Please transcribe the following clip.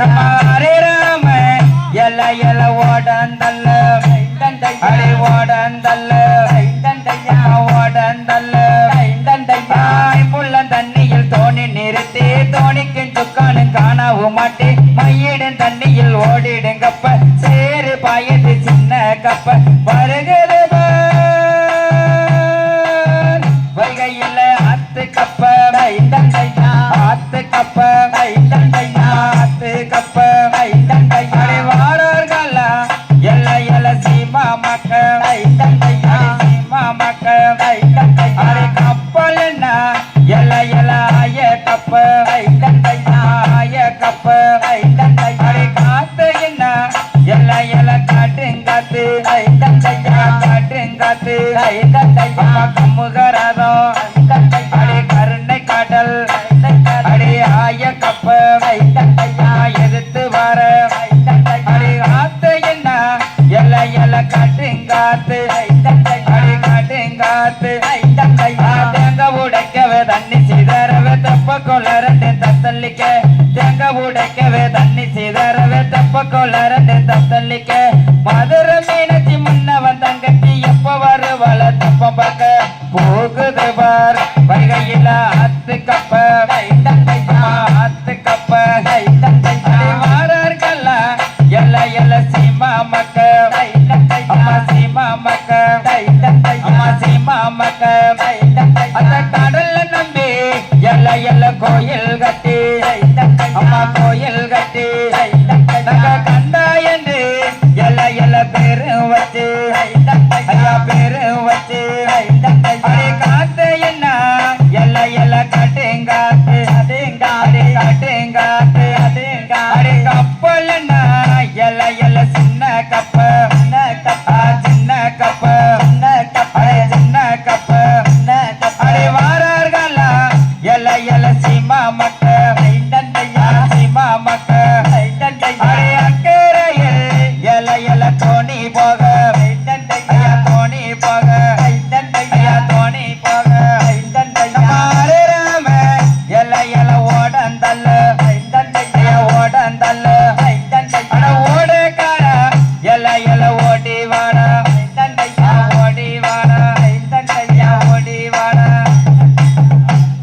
ஹரே ராம எல எல ஓடந்தல்ல ஹரி ஓடந்தல்ல ஓடந்தல்ல முள்ள தண்ணியில் தோணி நிறுத்தி தோணிக்கு சுக்கானு காணவும் மாட்டி மையிடும் தண்ணியில் ஓடிடுங்கப்ப. சேரு பாயது சின்ன கப்ப. வருகிறது பார். வைகையில அத்து கப்ப அத்து கப்ப சீமா மக்க சீமா மக்க அடி கப்பல் என்ன எல எல்ல ஆய கப்ப ஆய கப்ப அடி காத்து என்ன? எல்ல எல்ல காட்டுங்காத்து காட்டுங்காத்து அம்மா கம்முகரதம் அடி கருணை கடல் அடி ஆய கப்ப எல்ல கட்டுங்காத்து காட்டுங்காத்து அடி தேங்க உடைக்கவே தண்ணி சிதறவே தப்ப கொள்ள ரெண்டு தத்தள்ளிக்க தேங்க உடைக்கவே தண்ணி சிதறவே தப்ப கொள்ள ரெண்டு தத்தள்ளிக்க மதுரை மீனச்சி முன்னவன் தங்கச்சி எப்ப வருவாள தப்ப பார்க்க? போ கோயில்